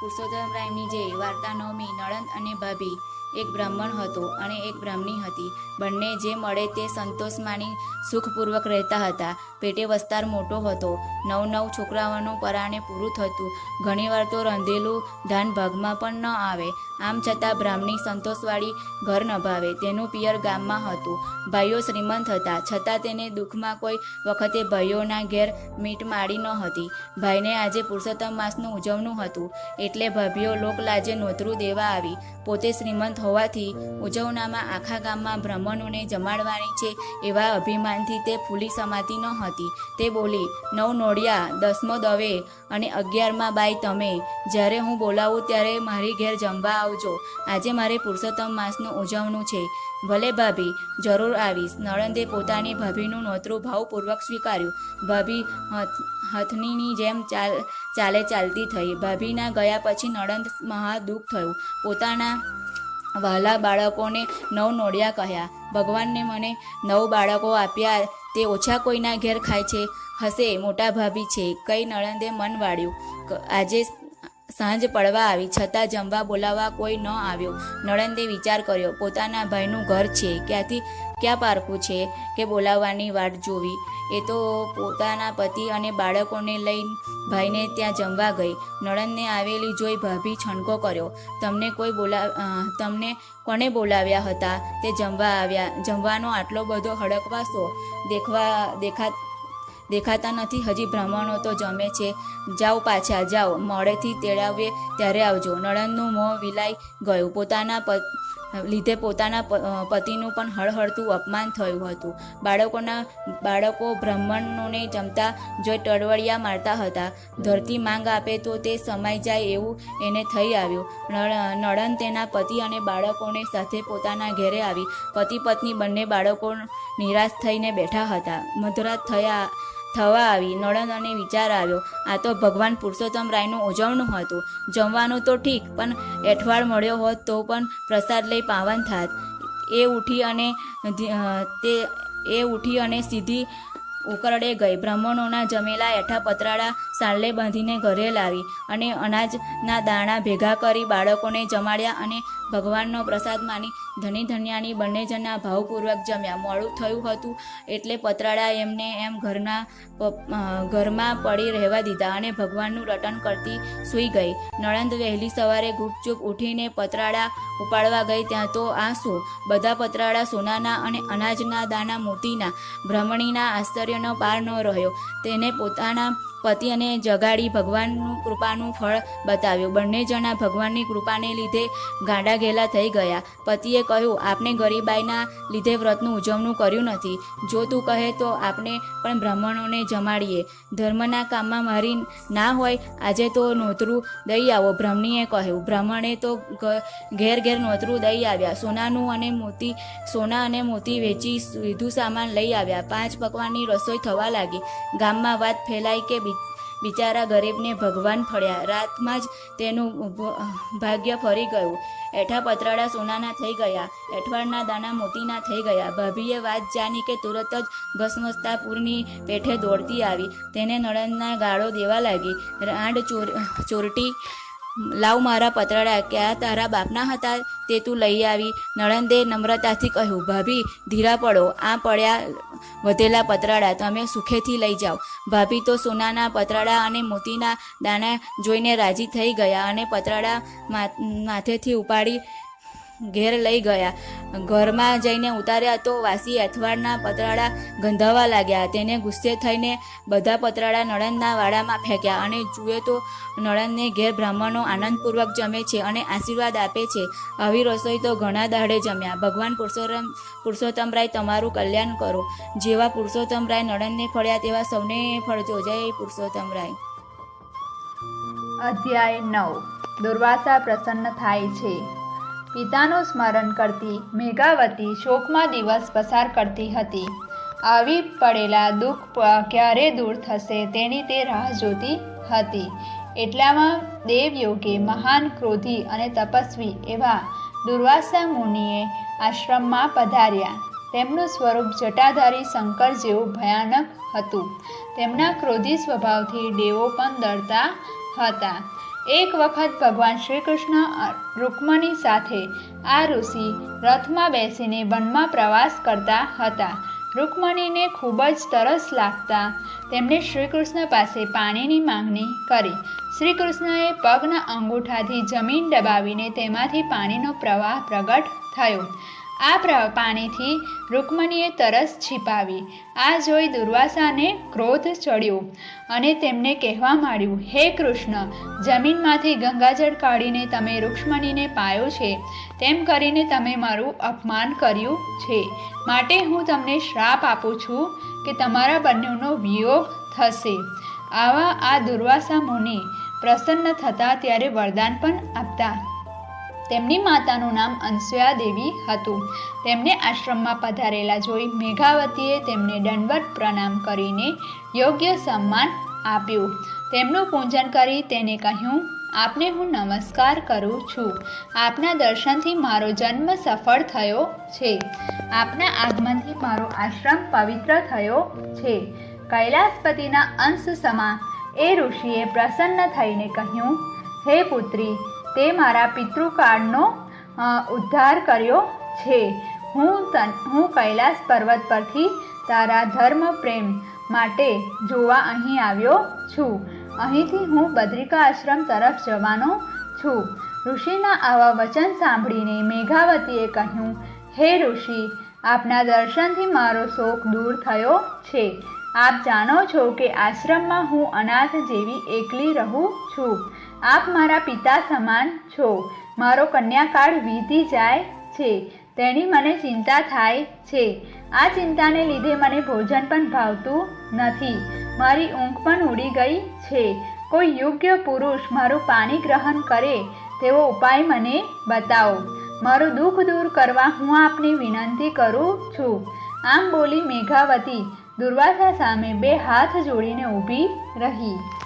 પુરુષોત્તમરાયની જે વાર્તા નવમી નળંદ અને ભાભી. એક બ્રાહ્મણ હતો અને એક બ્રાહ્મણી હતી. બંને જે મળે તે સંતોષ માની સુખપૂર્વક રહેતા હતા. પેટે વસ્તાર મોટો હતો. નવ નવ છોકરાઓનું પરાણે પૂરું થતું. ઘણીવાર તો રાંધેલું ધાન ભાગમાં પણ ન આવે. આમ છતાં બ્રાહ્મણી સંતોષવાળી ઘર નભાવે. તેનું પિયર ગામમાં હતું. ભાઈઓ શ્રીમંત હતા. છતાં તેને દુઃખમાં કોઈ વખતે ભાઈઓના ઘેર મીટ માડી ન હતી. ભાઈને આજે પુરુષોત્તમ માસનું ઉજવણું હતું. એટલે ભાભીઓ લોકલાજે નોતરું દેવા આવી. પોતે શ્રીમંત હોવાથી ઉજવણામાં આખા ગામમાં બ્રાહ્મણોને જમાડવાની છે એવા અભિમાનથી તે ફૂલી સમાતી ન હતી. તે બોલી, નવ નોડિયા, દસમો દવે અને અગિયારમાં બાઈ તમે. જ્યારે હું બોલાવું ત્યારે મારી ઘેર જમવા આવજો. આજે મારે પુરુષોત્તમ માસનું ઉજવણું છે. ભલે ભાભી, જરૂર આવીશ. નળંદે પોતાની ભાભીનું નોતરું ભાવપૂર્વક સ્વીકાર્યું. ભાભી, હથ, હથનીની જેમ ચાલ, ચાલે ચાલતી થઈ. ભાભીના ગયા પછી નળંદ મહા દુઃખ થયું. પોતાના વહાલા બાળકોને નવ નોડિયા કહ્યા. ભગવાનને મને નવ બાળકો આપ્યા. તે ઓછા કોઈના ઘેર ખાય છે. હશે, મોટા ભાભી છે. કઈ નળંદે મન વાળ્યું. આજે સાંજ પડવા આવી. છતાં જમવા બોલાવવા કોઈ ન આવ્યો. નળંદે વિચાર કર્યો, પોતાના ભાઈનું ઘર છે. ક્યાંથી, ક્યાં પારખું છે કે બોલાવવાની વાટ જોવી? એ તો પોતાના પતિ અને બાળકોને લઈ ભાઈને ત્યાં જમવા ગઈ. નળંદને આવેલી જોઈ ભાભી છણકો કર્યો. તમને કોઈ બોલા તમને કોને બોલાવ્યા હતા? તે જમવા આવ્યા. જમવાનો આટલો બધો હડકવાસો દેખવા, દેખા દેખાતા નથી. હજી બ્રાહ્મણો તો જમે છે. જાઓ પાછા, જાઓ. મોડેથી તેડાવે ત્યારે આવજો. નળનનું મોં વિલાઈ ગયું. પોતાના લીધે પોતાના પતિનું પણ હળહળતું અપમાન થયું હતું. બાળકોના, બાળકો બ્રાહ્મણોને જમતા જોઈ ટળવળિયા મારતા હતા. ધરતી માંગ આપે તો તે સમાઈ જાય એવું એને થઈ આવ્યું. નળ- નળન તેના પતિ અને બાળકોને સાથે પોતાના ઘેરે આવી. પતિ પત્ની બંને બાળકો નિરાશ થઈને બેઠા હતા. મધરાત થયા થવા આવી. નળન અને વિચાર આવ્યો, આ તો ભગવાન પુરુષોત્તમ રાયનું ઉજવણું હતું. જમવાનું તો ઠીક, પણ એઠવાડ મળ્યો હોત તો પણ પ્રસાદ લઈ પાવન થાત. એ ઉઠી અને તે, એ ઉઠી અને સીધી ઉકરડે ગઈ. બ્રાહ્મણોના જમેલા એઠા પતરાળા સાલે બાંધીને ઘરે લાવી અને અનાજના દાણા ભેગા કરી બાળકોને જમાડ્યા અને ભગવાનનો પ્રસાદ માની ધની ધન્યાની બંને જણા ભાવપૂર્વક જમ્યા. મોડું થયું હતું એટલે પતરાળા એમને એમ ઘરના ઘરમાં પડી રહેવા દીધા અને ભગવાનનું રટન કરતી સૂઈ ગઈ. નળંદ વહેલી સવારે ગુપચુપ ઉઠીને પતરાળા ઉપાડવા ગઈ. ત્યાં તો આ શું? બધા પતરાળા સોનાના અને અનાજના દાણા મોતીના. ભ્રમણીના આશ્ચર્યનો પાર ન રહ્યો. તેને પોતાના પતિ અને જગાડી ભગવાનનું કૃપાનું ફળ બતાવ્યું. બંને જણા ભગવાનની કૃપાને લીધે ગાંડા ઘેલા થઈ ગયા. પતિએ કહ્યું આપણે ગરીબાઈના લીધે વ્રતનું ઉજવણું કર્યું નથી. જો તું કહે તો આપણે પણ બ્રાહ્મણોને જમાડીએ. ધર્મના કામમાં મારી ના હોય, આજે તો નોતરું દઈ આવો. બ્રાહ્મણીએ કહ્યું, બ્રાહ્મણે તો ઘેર ઘેર નોતરું દઈ આવ્યા. સોનાનું અને મોતી, સોના અને મોતી વેચી સીધું સામાન લઈ આવ્યા. પાંચ પકવાનની રસોઈ થવા લાગી. ગામમાં વાત ફેલાઈ કે બિચારા ગરીબને ભગવાન ફળ્યા. રાતમાં જ તેનું ભાગ્ય ફરી ગયું. એઠા પતરાળા સોનાના થઈ ગયા. એઠવાડના દાણા મોતીના થઈ ગયા. ભાભીએ વાત જાણી કે તુરત જ ઘસમસતાપુરની પેઠે દોડતી આવી. તેને નળનના ગાળો દેવા લાગી. રાંડ ચોર, ચોરટી, લાવ મારા પતરાળા, ક્યાં તારા બાપના હતા તે તું લઈ આવી. નળંદે નમ્રતાથી કહ્યું, ભાભી, ધીરા પડો. આ પડ્યા વધેલા પતરાડા તમે સુખેથી લઈ જાઓ. ભાભી તો સોનાના પતરાડા અને મોતીના દાણા જોઈને રાજી થઈ ગયા અને પતરાડા માથેથી ઉપાડી ઘેર લઈ ગયા. ઘરમાં જઈને ઉતાર્યા તો વાસી અથવાડના પતરાળા ગંધાવા લાગ્યા. તેને ગુસ્સે થઈને બધા પતરાળા નળનના વાડામાં ફેંક્યા અને જુએ તો નળનને ઘેર બ્રાહ્મણો આનંદપૂર્વક જમે છે અને આશીર્વાદ આપે છે. આવી રસોઈ તો ઘણા દાડે જમ્યા. ભગવાન પુરુષોત્તમ, પુરુષોત્તમરાય તમારું કલ્યાણ કરો. જેવા પુરુષોત્તમરાય નળનને ફળ્યા તેવા સૌને ફળજો. જય પુરુષોત્તમરાય. અધ્યાય નવ. દુર્વાસા પ્રસન્ન થાય છે. પિતાનું સ્મરણ કરતી મેઘાવતી શોકમાં દિવસ પસાર કરતી હતી. આવી પડેલા દુઃખ ક્યારે દૂર થશે તેની તે રાહ જોતી હતી. એટલામાં દેવયોગે, મહાન ક્રોધી અને તપસ્વી એવા દુર્વાસા મુનિએ આશ્રમમાં પધાર્યા. તેમનું સ્વરૂપ જટાધારી શંકર જેવું ભયાનક હતું. તેમના ક્રોધી સ્વભાવથી દેવો પણ ડરતા હતા. એક વખત ભગવાન શ્રી કૃષ્ણ રૂકમણી સાથે આ ઋષિ રથમાં બેસીને વનમાં પ્રવાસ કરતા હતા. રૂકમણીને ખૂબ જ તરસ લાગતા તેમણે શ્રીકૃષ્ણ પાસે પાણીની માંગણી કરી. શ્રીકૃષ્ણએ પગના અંગૂઠાથી જમીન દબાવીને તેમાંથી પાણીનો પ્રવાહ પ્રગટ થયો. આ પાણીથી રૂકમણીએ તરસ છીપાવી. આ જોઈ દુર્વાસાને ક્રોધ ચડ્યો અને તેમને કહેવા માંડ્યું, હે કૃષ્ણ, જમીનમાંથી ગંગાજળ કાઢીને તમે રૂક્ષ્મણીને પાયો છે. તેમ કરીને તમે મારું અપમાન કર્યું છે. માટે હું તમને શ્રાપ આપું છું કે તમારા બંનેનો વિયોગ થશે. આવા આ દુર્વાસા મુનિ પ્રસન્ન થતા ત્યારે વરદાન પણ આપતા તેમની માતાનું નામ અનસુયા દેવી હતું. તેમને આશ્રમમાં પધારેલા જોઈ મેઘાવતીએ તેમને દંડવત પ્રણામ કરીને યોગ્ય સન્માન આપ્યું. તેમનું પૂજન કરી તેને કહ્યું, આપને હું નમસ્કાર કરું છું. આપના દર્શનથી મારો જન્મ સફળ થયો છે. આપના આગમનથી મારો આશ્રમ પવિત્ર થયો છે. કૈલાસપતિના અંશ સમા એ ઋષિએ પ્રસન્ન થઈને કહ્યું, હે પુત્રી તે મારા પિતૃકાળનો ઉદ્ધાર કર્યો છે. હું તન, હું કૈલાસ પર્વત પરથી તારા ધર્મ પ્રેમ માટે જોવા અહીં આવ્યો છું. અહીંથી હું બદ્રિકા આશ્રમ તરફ જવાનો છું. ઋષિના આવા વચન સાંભળીને મેઘાવતીએ કહ્યું, હે ઋષિ, આપના દર્શનથી મારો શોક દૂર થયો છે. આપ જાણો છો કે આશ્રમમાં હું અનાથ જેવી એકલી રહું છું. આપ મારા પિતા સમાન છો. મારો કન્યાકાળ વીતી જાય છે. તેની મને ચિંતા થાય છે. આ ચિંતાને લીધે મને ભોજન પણ ભાવતું નથી. મારી ઊંઘ પણ ઉડી ગઈ છે. કોઈ યોગ્ય પુરુષ મારું પાણી ગ્રહણ કરે તેવો ઉપાય મને બતાવો. મારું દુઃખ દૂર કરવા હું આપની વિનંતી કરું છું. આમ બોલી મેઘાવતી દુર્વાસા સામે બે હાથ જોડીને ઊભી રહી.